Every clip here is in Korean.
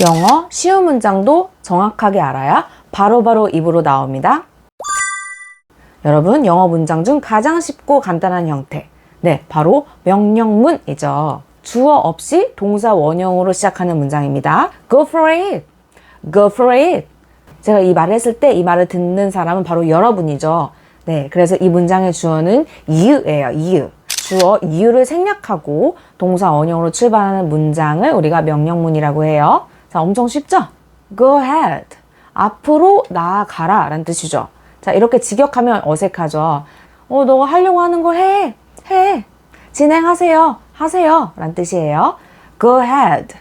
영어 쉬운 문장도 정확하게 알아야 바로 바로 입으로 나옵니다. 여러분, 영어 문장 중 가장 쉽고 간단한 형태. 네, 바로 명령문이죠. 주어 없이 동사 원형으로 시작하는 문장입니다. Go for it. Go for it. 제가 이 말을 했을 때 이 말을 듣는 사람은 바로 여러분이죠. 네, 그래서 이 문장의 주어는 you예요. you. 주어 you를 생략하고 동사 원형으로 출발하는 문장을 우리가 명령문이라고 해요. 자, 엄청 쉽죠? Go ahead. 앞으로 나아가라 라는 뜻이죠. 자, 이렇게 직역하면 어색하죠. 어, 너가 하려고 하는 거 해. 해. 진행하세요. 하세요. 라는 뜻이에요. Go ahead.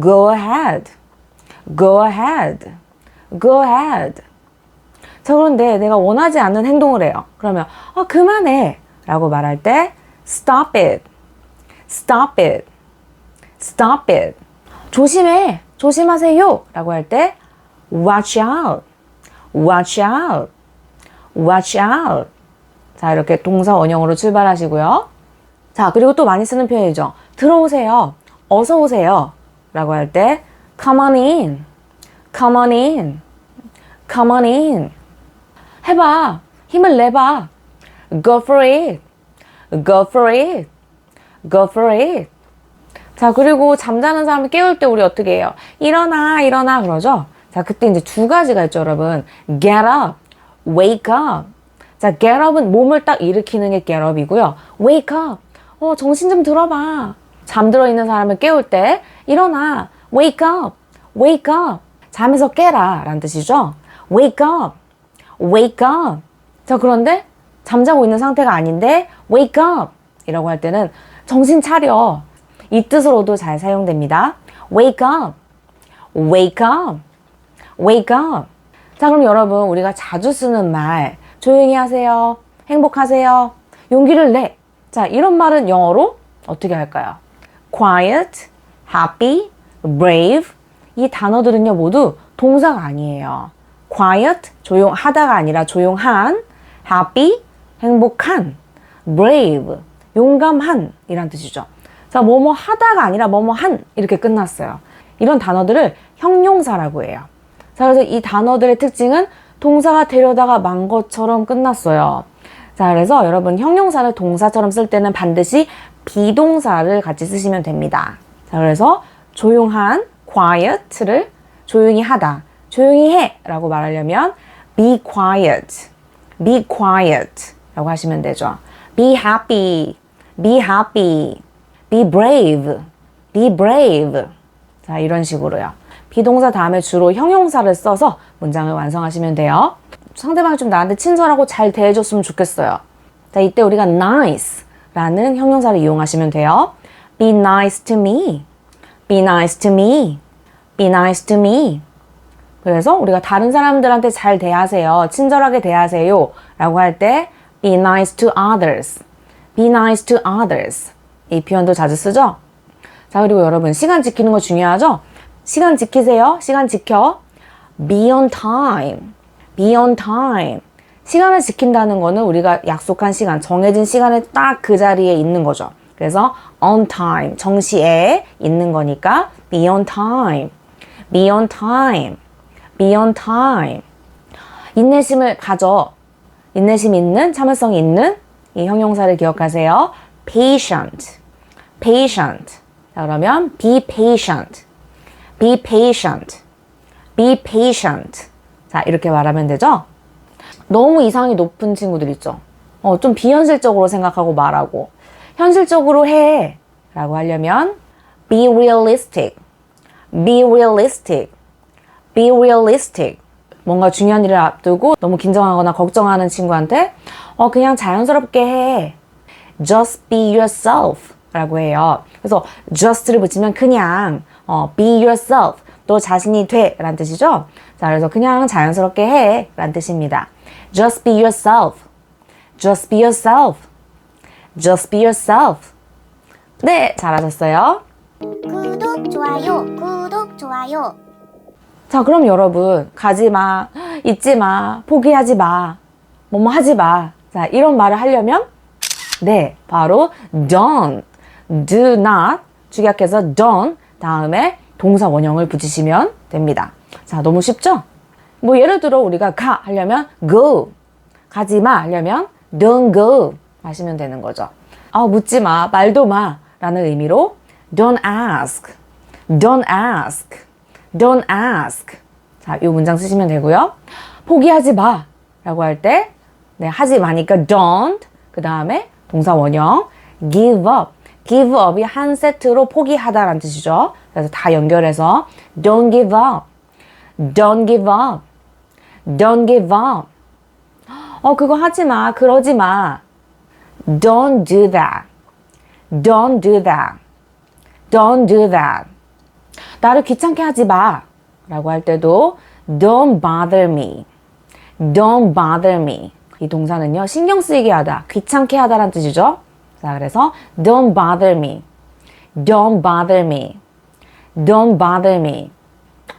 Go ahead. Go ahead. Go ahead. 자, 그런데 내가 원하지 않는 행동을 해요. 그러면, 아, 그만해. 라고 말할 때, stop it. stop it. stop it. 조심해. 조심하세요. 라고 할 때, watch out. watch out. watch out. 자, 이렇게 동사 원형으로 출발하시고요. 자, 그리고 또 많이 쓰는 표현이죠. 들어오세요. 어서 오세요. 라고 할 때, come on in. come on in. come on in. 해봐. 힘을 내봐. go for it. go for it. go for it. 자, 그리고 잠자는 사람을 깨울 때 우리 어떻게 해요? 일어나, 일어나, 그러죠? 자, 그때 이제 두 가지가 있죠, 여러분. get up, wake up. 자, get up은 몸을 딱 일으키는 게 get up이고요. wake up. 어, 정신 좀 들어봐. 잠들어 있는 사람을 깨울 때, 일어나, wake up, wake up. 잠에서 깨라, 라는 뜻이죠. wake up, wake up. 자, 그런데 잠자고 있는 상태가 아닌데, wake up. 이라고 할 때는 정신 차려. 이 뜻으로도 잘 사용됩니다. wake up, wake up, wake up. 자, 그럼 여러분, 우리가 자주 쓰는 말, 조용히 하세요. 행복하세요. 용기를 내. 자, 이런 말은 영어로 어떻게 할까요? quiet, happy, brave. 이 단어들은요, 모두 동사가 아니에요. quiet, 조용하다가 아니라 조용한, happy, 행복한, brave, 용감한 이란 뜻이죠. 자, 뭐뭐 하다가 아니라 뭐뭐 한 이렇게 끝났어요. 이런 단어들을 형용사라고 해요. 자, 그래서 이 단어들의 특징은 동사가 되려다가 만 것처럼 끝났어요. 자, 그래서 여러분 형용사를 동사처럼 쓸 때는 반드시 비동사를 같이 쓰시면 됩니다. 자, 그래서 조용한 quiet를 조용히 하다, 조용히 해 라고 말하려면 be quiet, be quiet 라고 하시면 되죠. be happy, be happy, be brave, be brave. 자, 이런 식으로요. 비동사 다음에 주로 형용사를 써서 문장을 완성하시면 돼요. 상대방이 좀 나한테 친절하고 잘 대해줬으면 좋겠어요. 자, 이때 우리가 nice 라는 형용사를 이용하시면 돼요. be nice to me. be nice to me. be nice to me. 그래서 우리가 다른 사람들한테 잘 대하세요. 친절하게 대하세요. 라고 할 때 be nice to others. be nice to others. 이 표현도 자주 쓰죠? 자, 그리고 여러분, 시간 지키는 거 중요하죠? 시간 지키세요. 시간 지켜. be on time. be on time. 시간을 지킨다는 거는 우리가 약속한 시간, 정해진 시간에 딱 그 자리에 있는 거죠. 그래서 on time, 정시에 있는 거니까 be on time. be on time. be on time. 인내심을 가져. 인내심 있는, 참을성 있는 이 형용사를 기억하세요. patient. Patient. 자, 그러면 be patient. be patient. be patient. 자, 이렇게 말하면 되죠? 너무 이상이 높은 친구들 있죠? 어, 좀 비현실적으로 생각하고 말하고. 현실적으로 해. 라고 하려면 be realistic. be realistic. be realistic. 뭔가 중요한 일을 앞두고 너무 긴장하거나 걱정하는 친구한테 어, 그냥 자연스럽게 해. just be yourself. 라고 해요. 그래서 just를 붙이면 그냥 어, be yourself. 너 자신이 돼. 라는 뜻이죠. 자, 그래서 그냥 자연스럽게 해. 라는 뜻입니다. just be yourself. just be yourself. just be yourself. 네, 잘하셨어요. 구독, 좋아요, 구독, 좋아요. 자, 그럼 여러분, 가지 마, 잊지 마, 포기하지 마, 뭐뭐 하지 마. 자, 이런 말을 하려면, 네, 바로 don't, do not, 축약해서 don't, 다음에 동사 원형을 붙이시면 됩니다. 자, 너무 쉽죠? 뭐 예를 들어 우리가 가 하려면 go 가지 마 하려면 don't go 하시면 되는 거죠. 아, 묻지 마, 말도 마 라는 의미로 don't ask, don't ask, don't ask. 자, 이 문장 쓰시면 되고요. 포기하지 마 라고 할 때, 네, 하지 마니까 don't, 그 다음에 동사 원형 give up. Give up이 한 세트로 포기하다라는 뜻이죠. 그래서 다 연결해서 don't give up, don't give up, don't give up. 어, 그거 하지 마, 그러지 마. Don't do that. Don't do that. Don't do that. 나를 귀찮게 하지 마. 라고 할 때도 Don't bother me. Don't bother me. 이 동사는요, 신경 쓰이게 하다, 귀찮게 하다라는 뜻이죠. 자, 그래서 Don't bother me. Don't bother me. Don't bother me.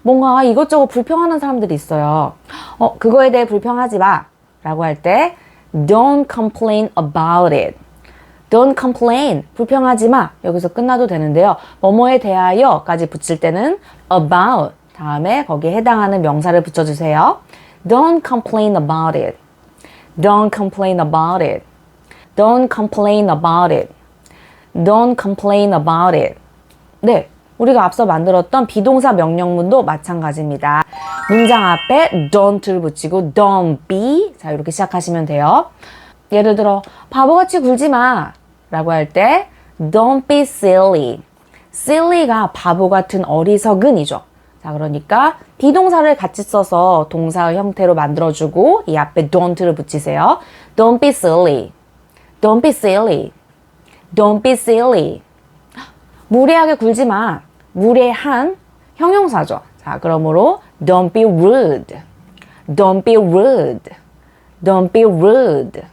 뭔가 이것저것 불평하는 사람들이 있어요. 어, 그거에 대해 불평하지 마. 라고 할 때, don't complain about it. don't complain. 불평하지 마. 여기서 끝나도 되는데요. 뭐뭐에 대하여까지 붙일 때는 about. 다음에 거기에 해당하는 명사를 붙여주세요. don't complain about it. don't complain about it. Don't complain about it. don't complain about it. 네. 우리가 앞서 만들었던 비동사 명령문도 마찬가지입니다. 문장 앞에 don't를 붙이고 don't be 자 이렇게 시작하시면 돼요. 예를 들어 바보같이 굴지 마 라고 할 때 don't be silly. silly가 바보 같은 어리석은이죠. 자 그러니까 비동사를 같이 써서 동사 형태로 만들어주고 이 앞에 don't를 붙이세요. don't be silly. Don't be silly. don't be silly. 무례하게 굴지 마. 무례한 형용사죠. 자, 그러므로 don't be rude. don't be rude. don't be rude.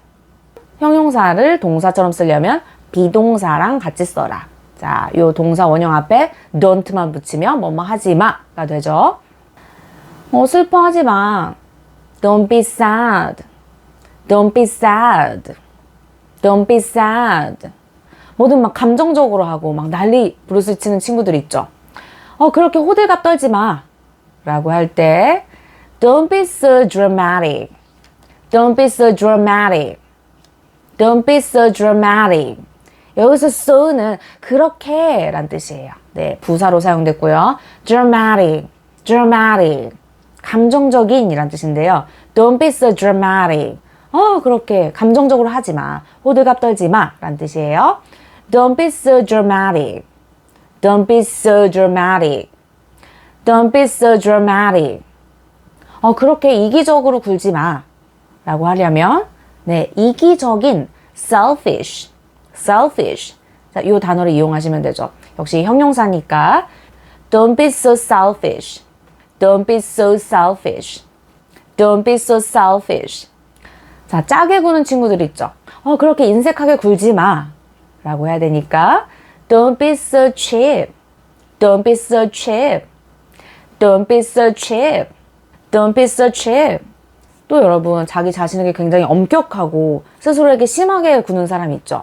형용사를 동사처럼 쓰려면 비동사랑 같이 써라. 자, 요 동사 원형 앞에 don't만 붙이면 뭐뭐 하지 마가 되죠. 어, 슬퍼하지 마. Don't be sad. Don't be sad. Don't be sad. 뭐든 막 감정적으로 하고 막 난리 부르스 치는 친구들 있죠. 어, 그렇게 호들갑 떨지 마. 라고 할 때, don't be so dramatic. Don't be so dramatic. Don't be so dramatic. 여기서 so는 그렇게 란 뜻이에요. 네, 부사로 사용됐고요. dramatic, dramatic. 감정적인 이란 뜻인데요. Don't be so dramatic. 어, 그렇게 감정적으로 하지 마. 호들갑 떨지 마. 란 뜻이에요. Don't be so dramatic. Don't be so dramatic. Don't be so dramatic. 어, 그렇게 이기적으로 굴지 마. 라고 하려면, 네, 이기적인 selfish, selfish. 자, 이 단어를 이용하시면 되죠. 역시 형용사니까 don't be so selfish. Don't be so selfish. Don't be so selfish. 자, 짜게 구는 친구들 있죠. 어, 그렇게 인색하게 굴지 마. 라고 해야 되니까 Don't be so cheap. Don't be so cheap. Don't be so cheap. Don't be so cheap. 또 여러분, 자기 자신에게 굉장히 엄격하고 스스로에게 심하게 구는 사람 있죠.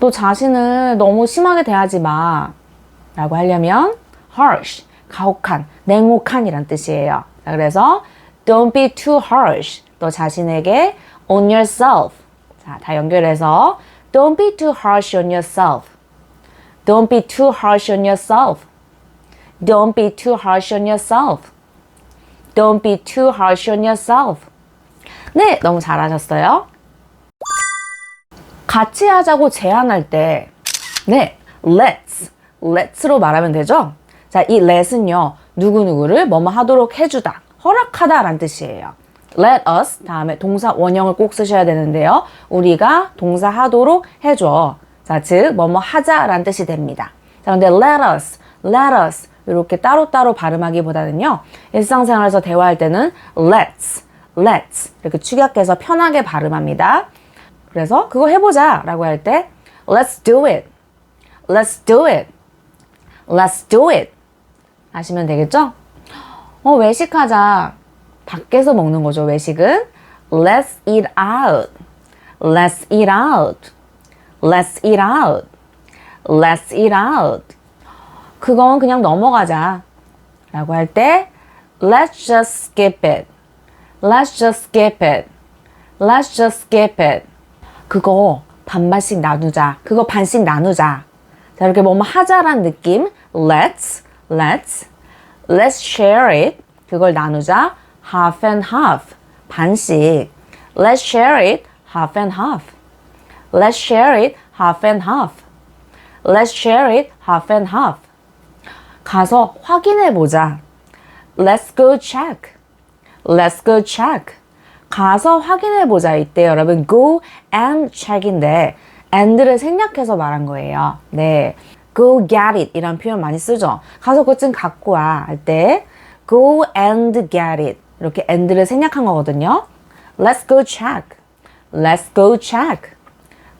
너 자신을 너무 심하게 대하지 마. 라고 하려면 harsh, 가혹한, 냉혹한이란 뜻이에요. 자, 그래서 don't be too harsh. 너 자신에게 on yourself. 자, 다 연결해서 don't be too harsh on yourself. Don't be too harsh on yourself. Don't be too harsh on yourself. Don't be too harsh on yourself. 네, 너무 잘하셨어요. 같이 하자고 제안할 때, 네, let's, let's로 말하면 되죠? 자, 이 let은요, 누구누구를 뭐뭐 하도록 해주다, 허락하다 라는 뜻이에요. Let us, 다음에 동사 원형을 꼭 쓰셔야 되는데요. 우리가 동사 하도록 해줘. 자, 즉, 뭐뭐 하자 라는 뜻이 됩니다. 자, 근데 let us, let us, 이렇게 따로따로 발음하기보다는요, 일상생활에서 대화할 때는 let's, let's, 이렇게 축약해서 편하게 발음합니다. 그래서 그거 해보자 라고 할 때 let's do it, let's do it, let's do it 하시면 되겠죠? 어, 외식하자. 밖에서 먹는 거죠, 외식은. Let's eat out. Let's eat out. Let's eat out. Let's eat out. 그건 그냥 넘어가자. 라고 할 때 let's just skip it. let's just skip it. let's just skip it. 그거 반반씩 나누자. 그거 반씩 나누자. 자, 이렇게 뭐뭐 하자란 느낌. let's, let's, let's share it. 그걸 나누자. Half and half. 반씩. let's share it. half and half. let's share it. half and half. let's share it. half and half. 가서 확인해 보자. Let's go check. Let's go check. 가서 확인해 보자. 이때 여러분 go and check인데 and를 생략해서 말한 거예요. 네. go get it 이란 표현 많이 쓰죠. 가서 그것 좀 갖고 와 할 때 go and get it 이렇게 and를 생략한 거거든요. Let's go check. Let's go check.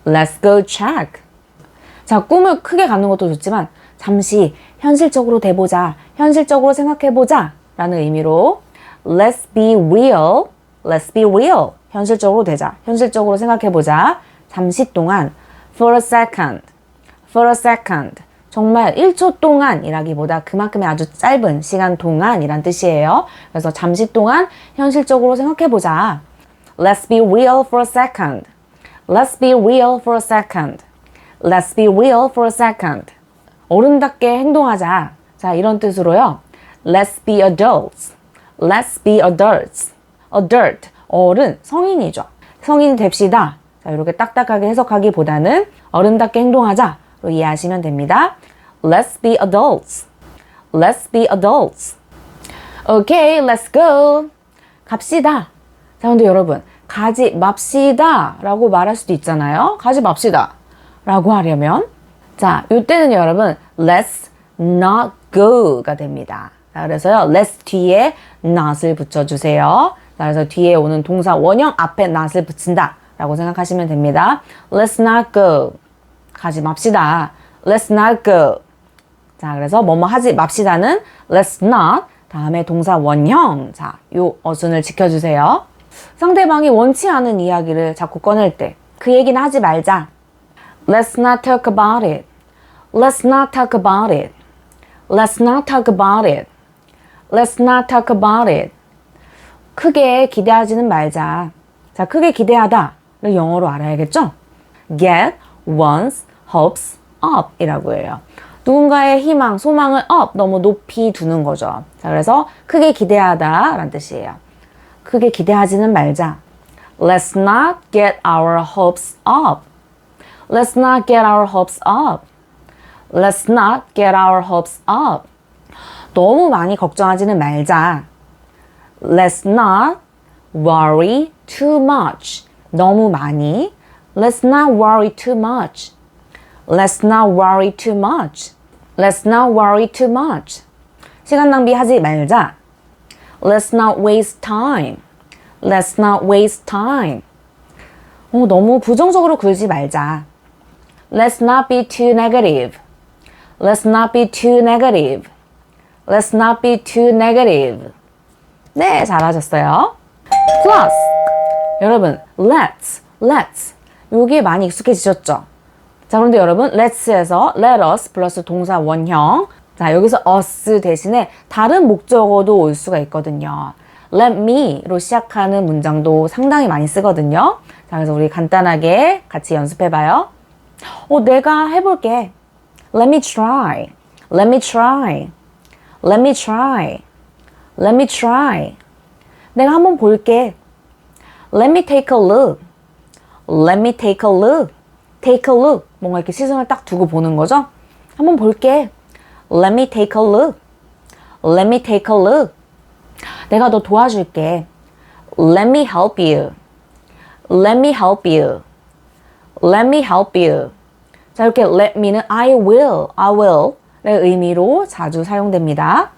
Let's go check. 자, 꿈을 크게 갖는 것도 좋지만 잠시 현실적으로 돼보자, 현실적으로 생각해보자 라는 의미로 Let's be real, let's be real. 현실적으로 되자, 현실적으로 생각해보자. 잠시 동안 for a second, for a second. 정말 1초 동안이라기보다 그만큼의 아주 짧은 시간 동안이란 뜻이에요. 그래서 잠시 동안 현실적으로 생각해보자. Let's be real for a second. Let's be real for a second. Let's be real for a second. 어른답게 행동하자. 자, 이런 뜻으로요. Let's be adults. Let's be adults. adult, 어른, 성인이죠. 성인이 됩시다. 자, 이렇게 딱딱하게 해석하기보다는 어른답게 행동하자 로 이해하시면 됩니다. Let's be adults. Let's be adults. Okay, let's go. 갑시다. 자, 근데 여러분, 가지 맙시다 라고 말할 수도 있잖아요. 가지 맙시다 라고 하려면. 자, 이때는 여러분, let's not go가 됩니다. 자, 그래서요, let's 뒤에 not을 붙여주세요. 자, 그래서 뒤에 오는 동사 원형 앞에 not을 붙인다 라고 생각하시면 됩니다. Let's not go. 가지 맙시다. Let's not go. 자, 그래서 뭐뭐 하지 맙시다는 let's not 다음에 동사 원형. 자, 요 어순을 지켜주세요. 상대방이 원치 않은 이야기를 자꾸 꺼낼 때 그 얘기는 하지 말자. Let's not talk about it. Let's not talk about it. Let's not talk about it. Let's not talk about it. 크게 기대하지는 말자. 자, 크게 기대하다를 영어로 알아야겠죠? Get one's hopes up 이라고 해요. 누군가의 희망, 소망을 up, 너무 높이 두는 거죠. 자, 그래서 크게 기대하다 라는 뜻이에요. 크게 기대하지는 말자. Let's not get our hopes up. Let's not get our hopes up. Let's not get our hopes up. 너무 많이 걱정하지는 말자. Let's not worry too much. 너무 많이. Let's not worry too much. Let's not worry too much. Let's not worry too much. 시간 낭비하지 말자. Let's not waste time. Let's not waste time. 어, 너무 부정적으로 굴지 말자. Let's not be too negative. Let's not be too negative. Let's not be too negative. 네, 잘하셨어요. Plus. 여러분, let's, let's. 요게 많이 익숙해지셨죠? 자, 그런데 여러분, let's에서 let us 플러스 동사 원형. 자, 여기서 us 대신에 다른 목적어도 올 수가 있거든요. let me로 시작하는 문장도 상당히 많이 쓰거든요. 자, 그래서 우리 간단하게 같이 연습해 봐요. 어, 내가 해볼게. Let me try. Let me try. Let me try. Let me try. 내가 한번 볼게. Let me take a look. Let me take a look. Take a look. 뭔가 이렇게 시선을 딱 두고 보는 거죠. 한번 볼게. Let me take a look. Let me take a look. 내가 너 도와줄게. Let me help you. Let me help you. Let me help you. 자, 이렇게 let me는 I will, I will의 의미로 자주 사용됩니다.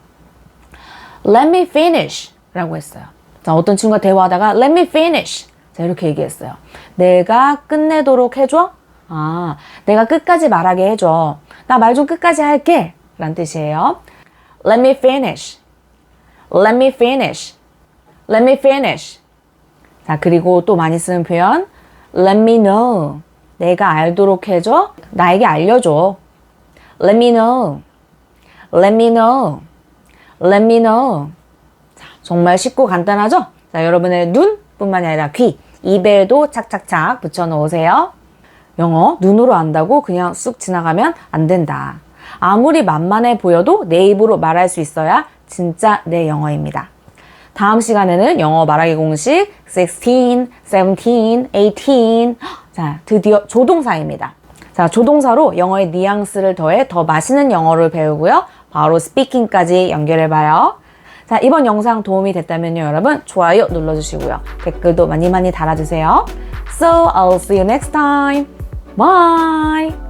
Let me finish 라고 했어요. 자, 어떤 친구가 대화하다가 Let me finish. 자, 이렇게 얘기했어요. 내가 끝내도록 해줘? 아, 내가 끝까지 말하게 해줘. 나 말 좀 끝까지 할게. 라는 뜻이에요. Let me finish. Let me finish. Let me finish. 자, 그리고 또 많이 쓰는 표현. Let me know. 내가 알도록 해줘. 나에게 알려줘. Let me know. Let me know. let me know. 자, 정말 쉽고 간단하죠? 자, 여러분의 눈뿐만이 아니라 귀, 입에도 착착착 붙여 놓으세요. 영어 눈으로 안다고 그냥 쑥 지나가면 안 된다. 아무리 만만해 보여도 내 입으로 말할 수 있어야 진짜 내 영어입니다. 다음 시간에는 영어 말하기 공식 16, 17, 18. 자, 드디어 조동사입니다. 자, 조동사로 영어의 뉘앙스를 더해 더 맛있는 영어를 배우고요. 바로 스피킹까지 연결해 봐요. 자, 이번 영상 도움이 됐다면요, 여러분. 좋아요 눌러 주시고요. 댓글도 많이 많이 달아 주세요. So, I'll see you next time. Bye!